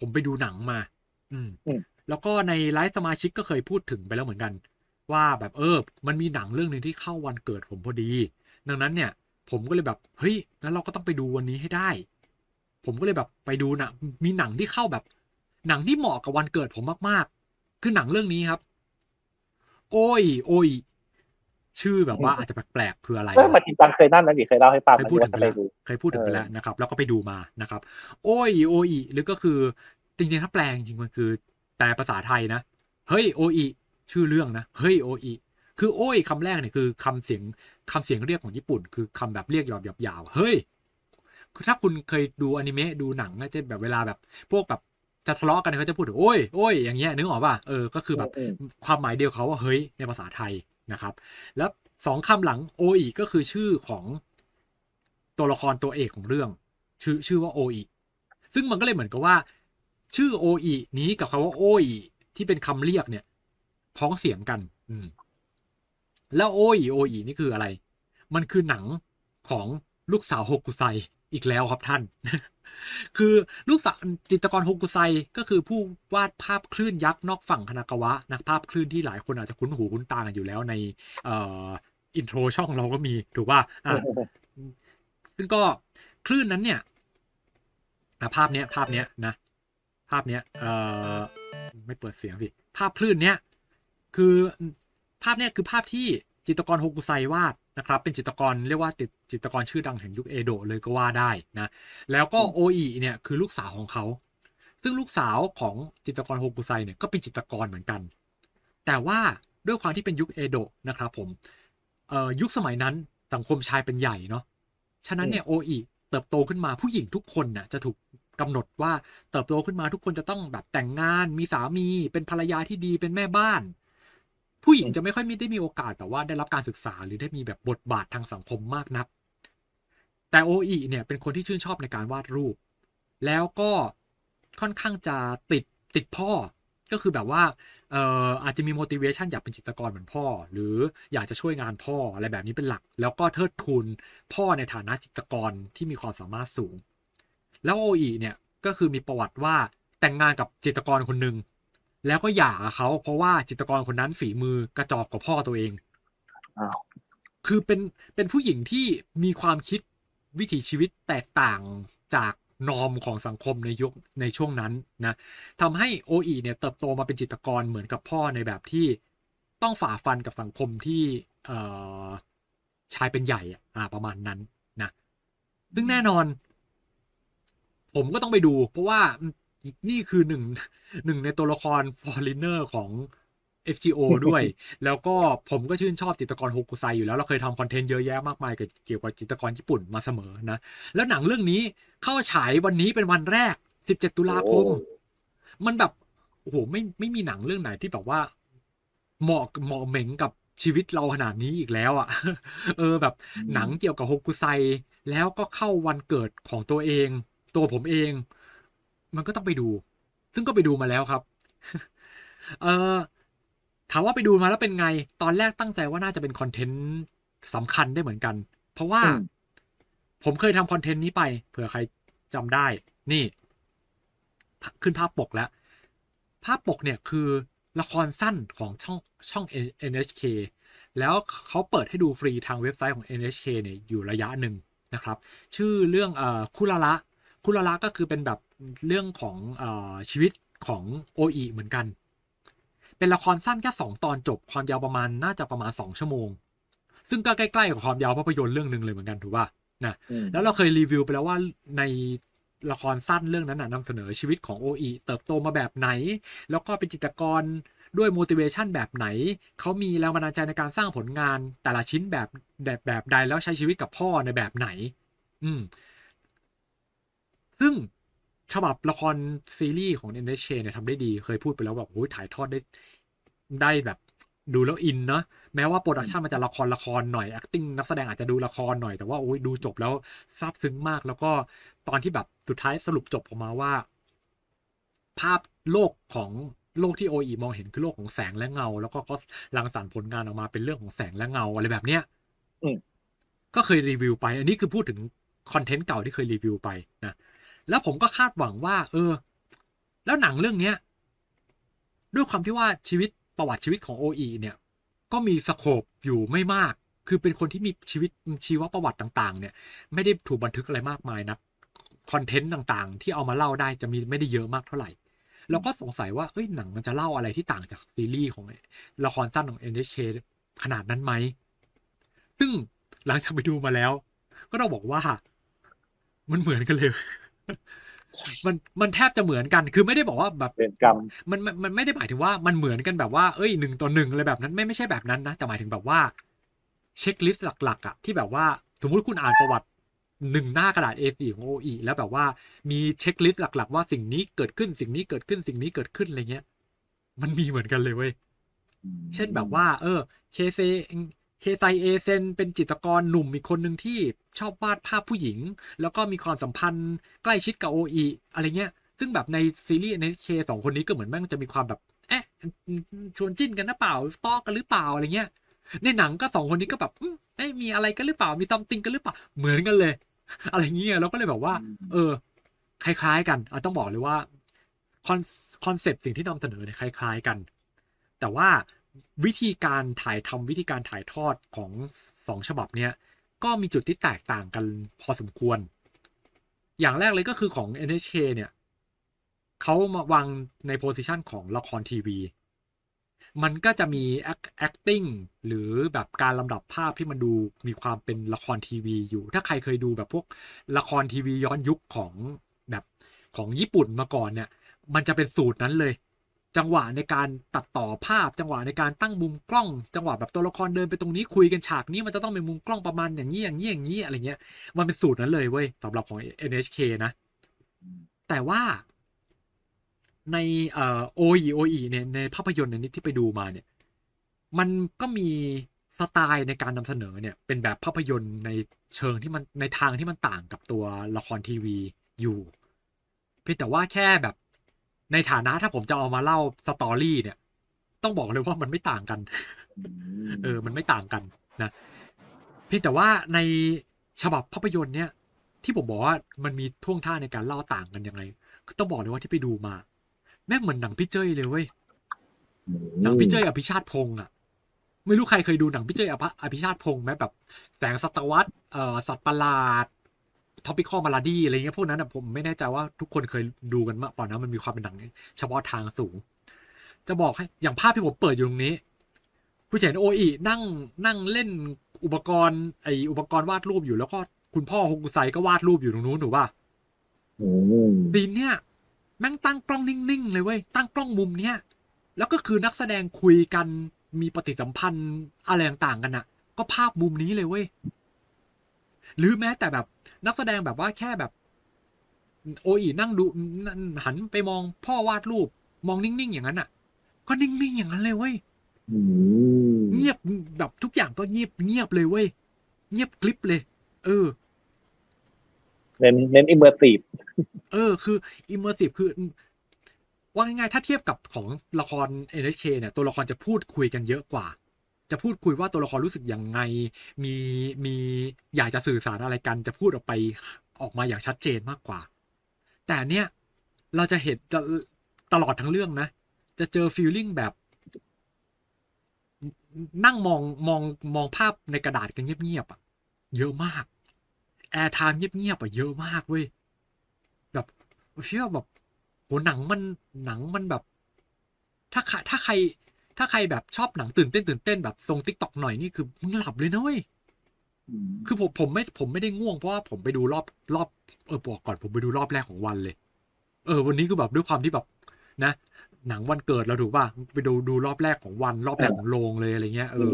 ผมไปดูหนังมาอืมอืม แล้วก็ในไลฟ์สมาชิกก็เคยพูดถึงไปแล้วเหมือนกัน ว่าแบบเออ มันมีหนังเรื่องหนึ่งที่เข้าวันเกิดผมพอดี ดังนั้นเนี่ย ผมก็เลยแบบ เฮ้ยงั้นเราก็ต้องไปดูวันนี้ให้ได้ ผมก็เลยแบบไปดูนะมีหนังที่เข้าแบบ หนังที่เหมาะกับวันเกิดผมมากๆ คือหนังเรื่องนี้ครับ โอ้ย โอ้ย ชื่อแบบว่าอาจจะแปลกๆเพื่ออะไรเออมาจินตังเคยนั่นนะดิเคยเล่าให้ฟังเคยพูดถึงไปไปแล้วดูเคยพูดถึงไปเออแล้วนะครับ แล้วก็ไปดูมานะครับ โอ้ยโออีหรือก็คือจริงๆถ้าแปลจริงๆมันคือแปลภาษาไทยนะเฮ้ยโออีชื่อเรื่องนะเฮ้ยโออีคือโอ้ยคำแรกเนี่ยคือคำเสียงคำเสียงเรียกของญี่ปุ่น คือคำแบบเรียกหยาบๆยาวๆเฮ้ยคือถ้าคุณเคยดูอนิเมะดูหนังก็จะแบบเวลาแบบ พวกแบบจะทะเลาะกันเขาจะพูดถึงโอ้ยโอ้ยอย่างเงี้ยนึกออกป่ะเออก็คือแบบอืมความหมายเดียวเขาว่าเฮ้ยในภาษาไทย นะครับ แล้วสองคำหลังโออีก็คือชื่อของตัวละครตัวเอกของเรื่อง ชื่อชื่อว่าโออีซึ่งมันก็เลยเหมือนกับว่า ชื่อโออีนี้กับคำว่าโออีที่เป็นคำเรียกเนี่ย พ้องเสียงกัน อืม แล้วโออีโออีนี่คืออะไร มันคือหนังของลูกสาวโฮกุไซอีกแล้วครับท่าน คือลูกสาวจิตรกรโฮกุไซก็คือผู้วาดภาพคลื่นยักษ์นอกฝั่งคานากาวะนะภาพคลื่นที่หลายคนอาจจะคุ้นหูคุ้นตากันอยู่แล้วในเอ่ออินโทรช่องเราก็มีถูกป่ะอะซึ่งก็คลื่นนั้นเนี่ยภาพเนี้ยภาพเนี้ยนะ ภาพเนี้ยเอ่อไม่เปิดเสียงสิภาพคลื่นเนี้ยคือภาพเนี้ยคือภาพที่จิตรกรโฮกุไซวาด นะครับเป็นจิตรกรเรียกว่าติดจิตรกรชื่อดังแห่งยุคเอโดะเลยก็ว่าได้นะแล้วก็โออีเนี่ยคือลูกสาวของเขา ซึ่งลูกสาวของจิตรกรโฮกุไซเนี่ยก็เป็นจิตรกรเหมือนกัน แต่ว่าด้วยความที่เป็นยุคเอโดะนะครับผมเอ่อยุคสมัยนั้นสังคมชายเป็นใหญ่เนาะฉะนั้นเนี่ยโออีเติบโตขึ้นมาผู้หญิงทุกคนน่ะจะถูกกำหนดว่าเติบโตขึ้นมาทุกคนจะต้องแบบแต่งงาน มีสามีเป็นภรรยาที่ดีเป็นแม่บ้าน ผู้หญิงจะไม่ค่อยมีได้มีโอกาสแบบว่าได้รับการศึกษาหรือได้มีแบบบทบาททางสังคมมากนัก แต่โออีเนี่ยเป็นคนที่ชื่นชอบในการวาดรูป แล้วก็ค่อนข้างจะติดติดพ่อ ก็คือแบบว่าเอ่ออาจจะมี motivation อยากเป็นจิตรกรเหมือนพ่อ หรืออยากจะช่วยงานพ่ออะไรแบบนี้เป็นหลัก แล้วก็เทิดทูนพ่อในฐานะจิตรกรที่มีความสามารถสูง แล้วโออีเนี่ยก็คือมีประวัติว่าแต่งงานกับจิตรกรคนหนึ่ง แล้วก็หย่ากับเขาเพราะว่าจิตรกรคนนั้นฝีมือกระจอกกว่าพ่อตัวเองอ้าวคือเป็นเป็นผู้หญิงที่มีความคิดวิถีชีวิตแตกต่างจากนอมของสังคมในยุคในช่วงนั้นนะทำให้โออีเนี่ยเติบโตมาเป็นจิตรกรเหมือนกับพ่อในแบบที่ต้องฝ่าฟันกับสังคมที่เอ่อชายเป็นใหญ่อะอ่าประมาณนั้นนะซึ่งแน่นอน ผมก็ต้องไปดู เพราะว่า นี่คือหนึ่งหนึ่งในตัวละครฟอร์ i นเนอร์ของ FGO ด้วย แล้วก็ผมก็ชื่นชอบจิตรกรโฮกุไซอยู่แล้ว เราเคยทำคอนเทนต์เยอะแยะมากมายเกี่ยวกับจิตรกรญี่ปุ่นมาเสมอนะ แล้วหนังเรื่องนี้เข้าฉายวันนี้เป็นวันแรก 17 ตุลาคม มันแบบ โอ้โห ไม่ไม่มีหนังเรื่องไหนที่แบบว่า เหมาะเหมาะเหม็งกับชีวิตเราขนาดนี้อีกแล้วอะ่ะ เออแบบหนังเกี่ยวกับโฮกุไซ แล้วก็เข้าวันเกิดของตัวเอง ตัวผมเอง มันก็ต้องไปดู ซึ่งก็ไปดูมาแล้วครับ เออถามว่าไปดูมาแล้วเป็นไง ตอนแรกตั้งใจว่าน่าจะเป็นคอนเทนต์สำคัญได้เหมือนกัน เพราะว่าอืมผมเคยทำคอนเทนต์นี้ไป เผื่อใครจำได้ นี่ ขึ้นภาพปกแล้ว ภาพปกเนี่ยคือละครสั้นของช่องช่อง NHK แล้วเขาเปิดให้ดูฟรีทางเว็บไซต์ของ NHK เนี่ยอยู่ระยะหนึ่งนะครับ ชื่อเรื่องเอ่อคุระละ คุระละก็คือเป็นแบบเรื่องของเอ่อชีวิตของโออีเหมือนกัน เป็นละครสั้นแค่สองตอนจบความยาวประมาณน่าจะประมาณสองชั่วโมง ซึ่งก็ใกล้ๆกับความยาวภาพยนตร์เรื่องหนึ่งเลยเหมือนกันถูกป่ะนะอืมแล้วเราเคยรีวิวไปแล้วว่าในละครสั้นเรื่องนั้นนะนำเสนอชีวิตของโออีเติบโตมาแบบไหน แล้วก็เป็นจิตรกรด้วย motivation แบบไหน เขามีแรงบันดาลใจในการสร้างผลงานแต่ละชิ้นแบบแบบแบบใดแล้วใช้ชีวิตกับพ่อในแบบไหน อืม ซึ่งฉบับละครซีรีส์ของ NHK เนี่ยทำได้ดี เคยพูดไปแล้วแบบโอ้ยถ่ายทอดได้ได้แบบดูแล้วอินเนาะแม้ว่าโปรดักชันมันจะละครละครหน่อย acting นักแสดงอาจจะดูละครหน่อยแต่ว่าโอ้ยดูจบแล้วซาบซึ้งมาก แล้วก็ตอนที่แบบสุดท้ายสรุปจบออกมาว่า ภาพโลกของโลกที่โออีมองเห็นคือโลกของแสงและเงา แล้วก็เขารังสรรค์ผลงานออกมาเป็นเรื่องของแสงและเงาอะไรแบบเนี้ยอืมก็เคยรีวิวไป อันนี้คือพูดถึงคอนเทนต์เก่าที่เคยรีวิวไปนะ แล้วผมก็คาดหวังว่า เออ แล้วหนังเรื่องเนี้ยด้วยความที่ว่าชีวิตประวัติชีวิตของโออีเนี่ย ก็มีสโคปอยู่ไม่มาก คือเป็นคนที่มีชีวิตชีวประวัติต่างๆ เนี่ย ไม่ได้ถูกบันทึกอะไรมากมายนะคอนเทนต์ต่างๆ ที่เอามาเล่าได้จะมีไม่ได้เยอะมากเท่าไหร่เราก็สงสัยว่าเอ้ยหนังมันจะเล่าอะไรที่ต่างจากซีรีส์ของละครสั้นของ NHK ขนาดนั้นไหม ซึ่งหลังจากไปดูมาแล้ว ก็ต้องบอกว่า มันเหมือนกันเลย มันมันแทบจะเหมือนกัน คือไม่ได้บอกว่าแบบเป็นกรรมมันมันมันไม่ได้หมายถึงว่ามันเหมือนกันแบบว่าเอ้ยหนึ่งต่อหนึ่งอะไรแบบนั้นไม่ไม่ใช่แบบนั้นนะแต่หมายถึงแบบว่า เช็คลิสต์หลักๆอะที่แบบว่าสมมุติคุณอ่านประวัติหนึ่งหน้ากระดาษ A4 ของ OE แล้วแบบว่ามีเช็คลิสต์หลัก ๆ ว่าสิ่งนี้เกิดขึ้นสิ่งนี้เกิดขึ้นสิ่งนี้เกิดขึ้นอะไรเงี้ย มันมีเหมือนกันเลยเว้ยเช่นแบบว่า เออ เคเซ เคไซเอเซนเป็นจิตรกรหนุ่มอีกคนหนึ่งที่ชอบวาดภาพผู้หญิง แล้วก็มีความสัมพันธ์ใกล้ชิดกับโออีอะไรเงี้ย ซึ่งแบบในซีรีส์ในเคสองคนนี้ก็เหมือนแม่งจะมีความแบบเอ๊ะชวนจิ้นกันนะเปล่าต้อกันหรือเปล่าอะไรเงี้ยในหนังก็สองคนนี้ก็แบบอืมเอ้มีอะไรกันหรือเปล่ามีซัมติงกันหรือเปล่าเหมือนกันเลย อะไรเงี้ยเราก็เลยแบบว่า เออ คล้าย ๆ กันอะต้องบอกเลยว่าคอนคอนเซปต์สิ่งที่นำเสนอเนี่ยคล้าย ๆ กัน แต่ว่า วิธีการถ่ายทำวิธีการถ่ายทอดของสองฉบับเนี้ยก็มีจุดที่แตกต่างกันพอสมควร อย่างแรกเลยก็คือของ NHK เนี่ยเขามาวางในโพสิชันของละครทีวี มันก็จะมี act- acting หรือแบบการลำดับภาพที่มันดูมีความเป็นละครทีวีอยู่ ถ้าใครเคยดูแบบพวกละครทีวีย้อนยุคของแบบของญี่ปุ่นมาก่อนเนี่ย มันจะเป็นสูตรนั้นเลย จังหวะในการตัดต่อภาพ จังหวะในการตั้งมุมกล้อง จังหวะแบบตัวละครเดินไปตรงนี้คุยกันฉากนี้มันจะต้องเป็นมุมกล้องประมาณอย่างนี้อย่างนี้อย่างนี้อะไรเงี้ย มันเป็นสูตรนั้นเลยเว้ยสำหรับของ NHK นะ แต่ว่าในเอ่อ OE OE เนี่ยในภาพยนตร์ในนี้ที่ไปดูมาเนี่ย มันก็มีสไตล์ในการนำเสนอเนี่ยเป็นแบบภาพยนตร์ในเชิงที่มันในทางที่มันต่างกับตัวละครทีวีอยู่เพียงแต่ว่าแค่แบบ ในฐานะถ้าผมจะเอามาเล่าสตอรี่เนี่ย ต้องบอกเลยว่ามันไม่ต่างกัน เออ มันไม่ต่างกันนะเพียงแต่ว่าในฉบับภาพยนตร์เนี่ย ที่ผมบอกว่ามันมีท่วงท่าในการเล่าต่างกันยังไงก็ต้องบอกเลยว่าที่ไปดูมา แม่งเหมือนหนังพี่เจ้ยเลยเว้ยหนังพี่เจ้ยอภิชาติพงษ์อะ ไม่รู้ใครเคยดูหนังพี่เจ้ยอภอภิชาติพงษ์ไหมแบบแสงสัตวรรษเอ่อสัตว์ประหลาด ท็อปิคอลมาลาดีอะไรเงี้ยพวกนั้นอะผมไม่แน่ใจว่าทุกคนเคยดูกันมาก่อนนะมันมีความเป็นหนังเฉพาะทางสูง จะบอกให้อย่างภาพที่ผมเปิดอยู่ตรงนี้ ผู้เห็นโออีนั่งนั่งเล่นอุปกรณ์ไออุปกรณ์วาดรูปอยู่แล้วก็คุณพ่อฮงกุไซก็วาดรูปอยู่ตรงนู้นถูกป่ะอืมซีนเนี่ยแม่งตั้งกล้องนิ่งๆเลยเว้ยตั้งกล้องมุมเนี้ยแล้วก็คือนักแสดงคุยกันมีปฏิสัมพันธ์อะไรต่างๆกันอะก็ภาพมุมนี้เลยเว้ย หรือแม้แต่แบบนักแสดงแบบว่าแค่แบบ โออีนั่งดูนั่นหันไปมองพ่อวาดรูป มองนิ่งๆอย่างนั้นอะก็นิ่งๆอย่างนั้นเลยเว้ยอืมเงียบแบบทุกอย่างก็เงียบเงียบเลยเว้ยเงียบกริบเลย เออเน้นเน้นอิมเมอร์ซีฟเออ คือ immersive คือ ว่าง่ายๆถ้าเทียบกับของละคร NHK เนี่ย ตัวละครจะพูดคุยกันเยอะกว่า จะพูดคุยว่าตัวละครรู้สึกยังไง มีมีอยากจะสื่อสารอะไรกัน จะพูดออกไปออกมาอย่างชัดเจนมากกว่า แต่เนี่ยเราจะเห็นตลอดทั้งเรื่องนะ จะเจอฟีลลิ่งแบบ นั่งมองมองมองภาพในกระดาษกันเงียบๆอะ เยอะมากแอร์ไทม์เงียบๆอะเยอะมากเว้ยแบบเชื่อแบบโหหนังมันหนังมันแบบ ถ้าใครถ้าใคร ถ้าใครแบบชอบหนังตื่นเต้นตื่นเต้นแบบทรงติ๊กต็อกหน่อยนี่คือมึงหลับเลยนะเว้ยคือผมผมไม่ผมไม่ได้ง่วงเพราะว่าผมไปดูรอบรอบเออบอกก่อนผมไปดูรอบแรกของวันเลย เออ วันนี้คือแบบด้วยความที่แบบ นะหนังวันเกิดเราถูกป่ะไปดูดูรอบแรกของวัน รอบแรกของโรงเลยอะไรเงี้ยเออ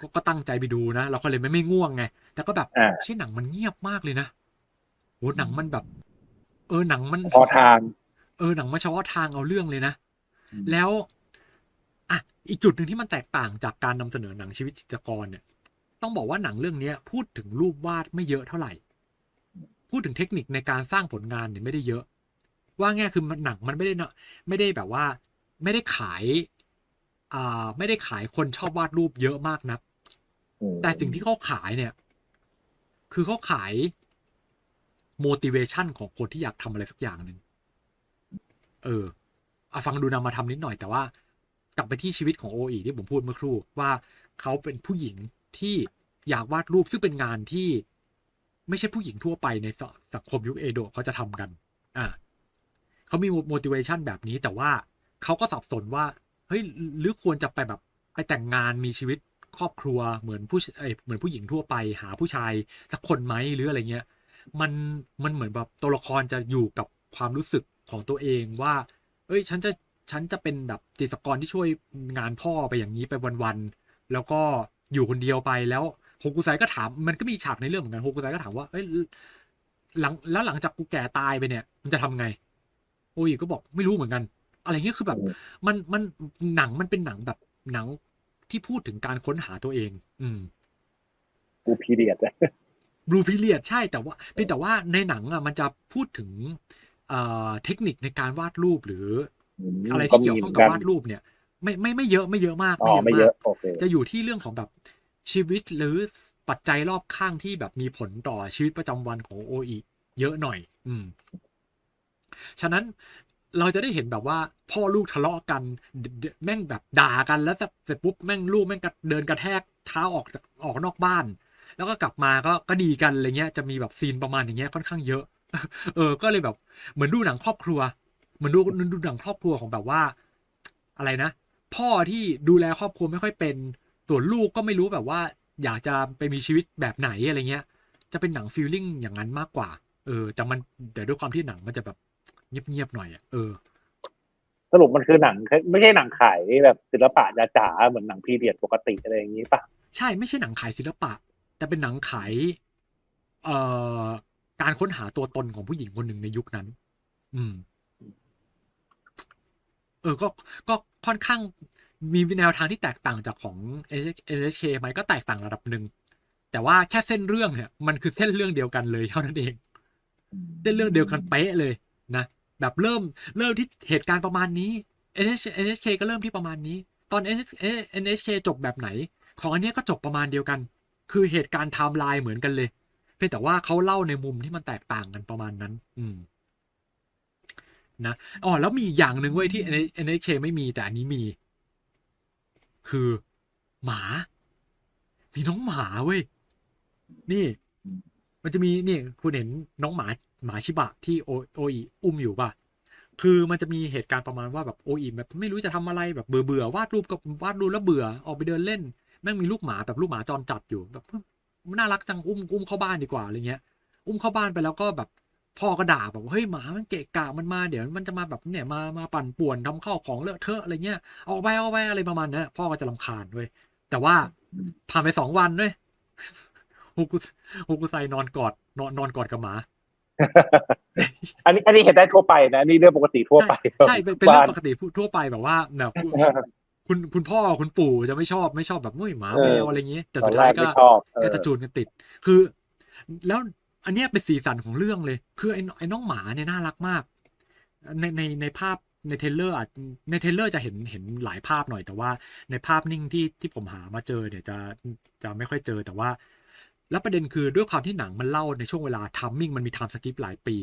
ก็ก็ตั้งใจไปดูนะเราก็เลยไม่ไม่ง่วงไงแต่ก็แบบอ่าใช่หนังมันเงียบมากเลยนะโหหนังมันแบบ เออหนังมันพอทาง เออหนังมาเฉพาะทางเอาเรื่องเลยนะแล้ว อะอีกจุดหนึ่งที่มันแตกต่างจากการนำเสนอหนังชีวิตจิตรกรเนี่ย ต้องบอกว่าหนังเรื่องเนี้ย พูดถึงรูปวาดไม่เยอะเท่าไหร่ พูดถึงเทคนิคในการสร้างผลงานเนี่ยไม่ได้เยอะ ว่าง่ายคือมันหนังมันไม่ได้เนอะไม่ได้แบบว่า ไม่ได้ขายอ่าไม่ได้ขายคนชอบวาดรูปเยอะมากนักแต่สิ่งที่เขาขายเนี่ย คือเขาขาย motivation ของคนที่อยากทำอะไรสักอย่างหนึ่ง เอออะฟังดูนำมาทำนิดหน่อยแต่ว่า กลับไปที่ชีวิตของโออีที่ผมพูดเมื่อครู่ว่าเขาเป็นผู้หญิงที่อยากวาดรูปซึ่งเป็นงานที่ไม่ใช่ผู้หญิงทั่วไปในสสังคมยุคเอโดะเขาจะทำกัน อ่าเขามี motivation แบบนี้แต่ว่าเขาก็สับสนว่า เฮ้ย หรือควรจะไปแบบไปแต่งงานมีชีวิตครอบครัวเหมือนผู้เหมือนผู้หญิงทั่วไปหาผู้ชายสักคนไหมหรืออะไรเงี้ย มันมันเหมือนแบบตัวละครจะอยู่กับความรู้สึกของตัวเองว่า เอ้ย ฉันจะ ฉันจะเป็นแบบจิตรกรที่ช่วยงานพ่อไปอย่างนี้ไปวันๆแล้วก็อยู่คนเดียวไปแล้วโฮกุไซก็ถามมันก็มีฉากในเรื่องเหมือนกันโฮกุไซก็ถามว่าเอ้ยหลังแล้วหลังจากกูแก่ตายไปเนี่ย มันจะทำไง โอ้ยก็บอกไม่รู้เหมือนกัน อะไรเงี้ยคือแบบอืมมันมันหนังมันเป็นหนังแบบหนังที่พูดถึงการค้นหาตัวเอง อืมกูพีเรียดบลูพีเรียดใช่แต่ว่าเพียงแต่ว่าในหนังอะมันจะพูดถึงเอ่อเทคนิคในการวาดรูปหรือ อะไรที่เกี่ยวข้องกับวาดรูปเนี่ย ไม่ไม่ไม่เยอะไม่เยอะมากอ๋อไม่เยอะมากโอเคจะอยู่ที่เรื่องของแบบชีวิตหรือปัจจัยรอบข้างที่แบบมีผลต่อชีวิตประจำวันของโออีเยอะหน่อย อืม ฉะนั้นเราจะได้เห็นแบบว่า พ่อลูกทะเลาะกันเดเดแม่งแบบด่ากันแล้วเสร็จปุ๊บแม่งลูกแม่งกระเดินกระแทกเท้าออกจากออกนอกบ้าน แล้วก็กลับมาก็ก็ดีกันอะไรเงี้ยจะมีแบบซีนประมาณอย่างเงี้ยค่อนข้างเยอะ เออ ก็เลยแบบ เหมือนดูหนังครอบครัว เหมือนดูดูหนังครอบครัวของแบบว่า อะไรนะ พ่อที่ดูแลครอบครัวไม่ค่อยเป็นส่วนลูกก็ไม่รู้แบบว่า อยากจะไปมีชีวิตแบบไหนอะไรเงี้ย จะเป็นหนังฟีลลิ่งอย่างนั้นมากกว่า เออ แต่มันแต่ด้วยความที่หนังมันจะแบบเงียบๆหน่อยอะเออสรุปมันคือหนังไม่ใช่หนังขายแบบศิลปะจ๋าๆเหมือนหนังพีเรียดปกติอะไรอย่างนี้ป่ะใช่ไม่ใช่หนังขายศิลปะ แต่เป็นหนังขายเอ่อการค้นหาตัวตนของผู้หญิงคนหนึ่งในยุคนั้น อืม เออก็ก็ค่อนข้างมีแนวทางที่แตกต่างจากของ NHK ไหมก็แตกต่างระดับหนึ่งแต่ว่าแค่เส้นเรื่องเนี่ยมันคือเส้นเรื่องเดียวกันเลยเท่านั้นเองเส้นเรื่องเดียวกันเป๊ะเลยนะแบบเริ่มเริ่มที่เหตุการณ์ประมาณนี้ NHK NHK ก็เริ่มที่ประมาณนี้ ตอน NHK NHK จบแบบไหน ของอันนี้ก็จบประมาณเดียวกัน คือเหตุการณ์ไทม์ไลน์เหมือนกันเลย เพียงแต่ว่าเขาเล่าในมุมที่มันแตกต่างกันประมาณนั้น อืม นะอ๋อแล้วมีอีกอย่างหนึ่งเว้ยที่ NHK ไม่มีแต่อันนี้มี คือหมา มีน้องหมาเว้ย นี่ มันจะมีนี่คุณเห็นน้องหมาหมาชิบะที่โอโออีอุ้มอยู่ป่ะคือมันจะมีเหตุการณ์ประมาณว่าแบบโออีแบบไม่รู้จะทำอะไรแบบเบื่อเบื่อๆวาดรูปกับวาดรูปแล้วเบื่อออกไปเดินเล่น แม่งมีลูกหมาแบบลูกหมาจรจัดอยู่แบบมันน่ารักจังอุ้มอุ้มเข้าบ้านดีกว่าอะไรเงี้ย อุ้มเข้าบ้านไปแล้วก็แบบ พ่อก็ด่าแบบว่าเฮ้ยหมามันเกะกะมันมาเดี๋ยวมันจะมาแบบเนี่ยมามาปั่นป่วนทำข้าวของเลอะเทอะอะไรเงี้ยออกไปออกไปอะไรประมาณนั้นพ่อก็จะรำคาญด้วยแต่ว่าผ่านไปสองวันด้วยฮุกุฮุกุไซนอนกอด นอนนอนกอดกับหมา อันนี้อันนี้เห็นได้ทั่วไปนะอันนี่เรื่องปกติทั่วไป ใช่เป็นเป็นเรื่องบ้านปกติทั่วไปแบบว่าแบบคุณคุณพ่อคุณปู่จะไม่ชอบไม่ชอบแบบมุ้ยหมาเออแมวอะไรเงี้ยแต่ตอสุนดแรท้ายกก็ไม่ชอบเอก็อจะจูนกันติด คือ แล้ว อันเนี้ยเป็นสีสันของเรื่องเลย คือไอ้ไอ้น้องหมาเนี่ยน่ารักมาก ในในในภาพในเทเลอร์อาจในเทเลอร์จะเห็นเห็นหลายภาพหน่อย แต่ว่าในภาพนิ่งที่ที่ผมหามาเจอเนี่ยจะจะไม่ค่อยเจอแต่ว่า แล้วประเด็นคือด้วยความที่หนังมันเล่าในช่วงเวลาทัมมิ่งมันมีไทม์สกิปหลายปี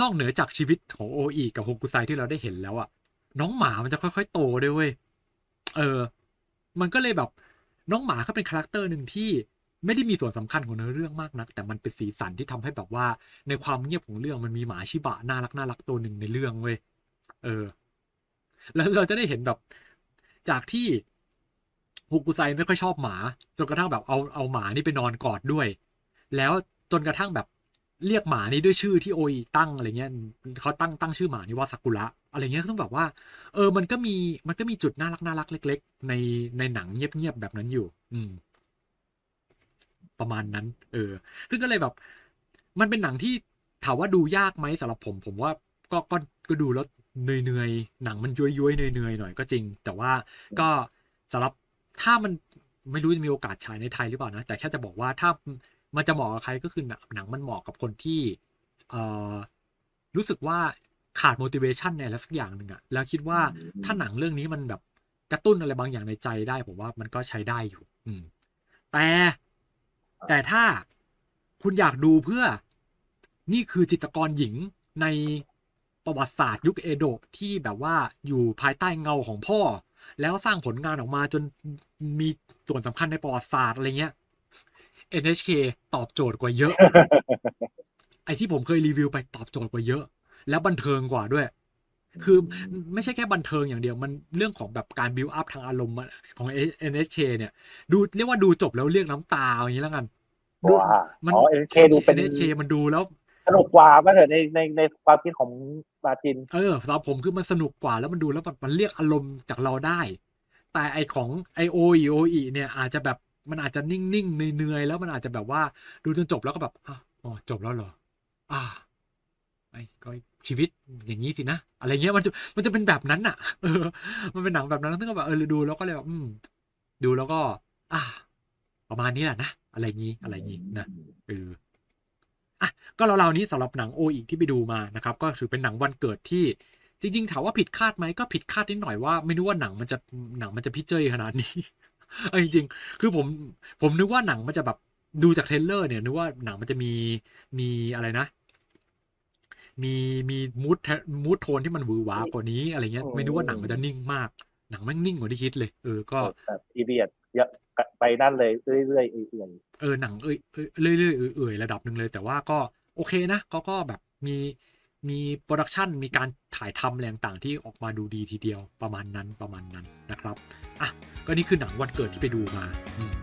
นอกเหนือจากชีวิตของโออีกับโฮกุไซที่เราได้เห็นแล้วอะน้องหมามันจะค่อยๆโตด้วยเว้ยเออ มันก็เลยแบบน้องหมาก็เป็นคาแรคเตอร์หนึ่งที่ ไม่ได้มีส่วนสำคัญของเนื้อเรื่องมากนัก แต่มันเป็นสีสันที่ทำให้แบบว่า ในความเงียบของเรื่องมันมีหมาชิบะน่ารักน่ารักตัวหนึ่งในเรื่องเว้ยเออ แล้วเราจะได้เห็นแบบ จากที่ฮุกุไซไม่ค่อยชอบหมาจนกระทั่งแบบเอาเอาหมานี่ไปนอนกอดด้วย แล้วจนกระทั่งแบบเรียกหมานี่ด้วยชื่อที่โออีตั้งอะไรเงี้ยเขาตั้งตั้งชื่อหมานี่ว่าซากุระอะไรเงี้ยต้องแบบว่า เออ มันก็มีมันก็มีจุดน่ารักน่ารักเล็ก ๆ ในในหนังเงียบๆแบบนั้นอยู่ อืม ประมาณนั้น เออ ซึ่งก็เลยแบบ มันเป็นหนังที่ถามว่าดูยากไหมสำหรับผม ผมว่าก็ก็ก็ดูแล้วเหนื่อยๆหนังมันย้วยๆเหนื่อยๆหน่อยก็จริง แต่ว่าก็สำหรับถ้ามันไม่รู้จะมีโอกาสฉายในไทยหรือเปล่านะ แต่แค่จะบอกว่าถ้ามันจะเหมาะกับใครก็คือหนังหนังมันเหมาะกับคนที่เอ่อรู้สึกว่าขาด motivation ในอะไรสักอย่างหนึ่งอะแล้วคิดว่าอืมถ้าหนังเรื่องนี้มันแบบกระตุ้นอะไรบางอย่างในใจได้ ผมว่ามันก็ใช้ได้อยู่ อืม แต่ แต่ถ้าคุณอยากดูเพื่อนี่คือจิตรกรหญิงในประวัติศาสตร์ยุคเอโดะที่แบบว่าอยู่ภายใต้เงาของพ่อ แล้วสร้างผลงานออกมาจนมีส่วนสำคัญในประวัติศาสตร์อะไรเงี้ย NHK ตอบโจทย์กว่าเยอะ ไอที่ผมเคยรีวิวไปตอบโจทย์กว่าเยอะ แล้วบันเทิงกว่าด้วย คือไม่ใช่แค่บันเทิงอย่างเดียว มันเรื่องของแบบการบิวอัพทางอารมณ์อะของ NHK เนี่ยดูเรียกว่าดูจบแล้วเรียกน้ำตาอย่างนี้แล้วกันดูว้ามันอ๋อเอ็นเคดูเป็น NHK มันดูแล้วสนุกกว่าป่ะเถอะในในในความคิดของมาร์ติน เออสำหรับผมคือมันสนุกกว่าแล้วมันดูแล้วมันมันเรียกอารมณ์จากเราได้ แต่ไอของไอโออีโออีเนี่ยอาจจะแบบมันอาจจะนิ่งๆเหนื่อยๆแล้วมันอาจจะแบบว่าดูจนจบแล้วก็แบบอะอ๋อจบแล้วเหรอ อ่าไอ้ก็ ชีวิตอย่างนี้สินะอะไรเงี้ยมันจะมันจะเป็นแบบนั้นอะเออ มันเป็นหนังแบบนั้นซึ่งก็แบบเออดูแล้วก็เลยแบบอืมดูแล้วก็ อ่า ประมาณนี้แหละนะอะไรงี้อะไรงี้นะเอออะก็เราๆนี้สำหรับหนังโออีกที่ไปดูมานะครับ ก็ถือเป็นหนังวันเกิดที่จริง ๆ ถามว่าผิดคาดไหมก็ผิดคาดนิดหน่อยว่าไม่นึกว่าหนังมันจะหนังมันจะพิจเจยขนาดนี้เอาจริงๆ คือผมผมนึกว่าหนังมันจะแบบดูจากเทรลเลอร์เนี่ยนึกว่าหนังมันจะมีมีอะไรนะ มีมีมูดมูดโทนที่มันหวือหวากว่านี้อะไรเงี้ย ไม่นึกว่าหนังมันจะนิ่งมาก หนังแม่งนิ่งกว่าที่คิดเลย เออก็แบบอีเดียดเยอะไปนั่นเลยเรื่อยๆเอื่อยเออหนังเอ้ยเอ้ยเรื่อยๆเอื่อยๆระดับหนึ่งเลย แต่ว่าก็โอเคนะก็ก็แบบมีมีโปรดักชันมีการถ่ายทำแรงต่างๆที่ออกมาดูดีทีเดียวประมาณนั้นประมาณนั้นนะครับ อะ ก็นี่คือหนังวันเกิดที่ไปดูมาอืม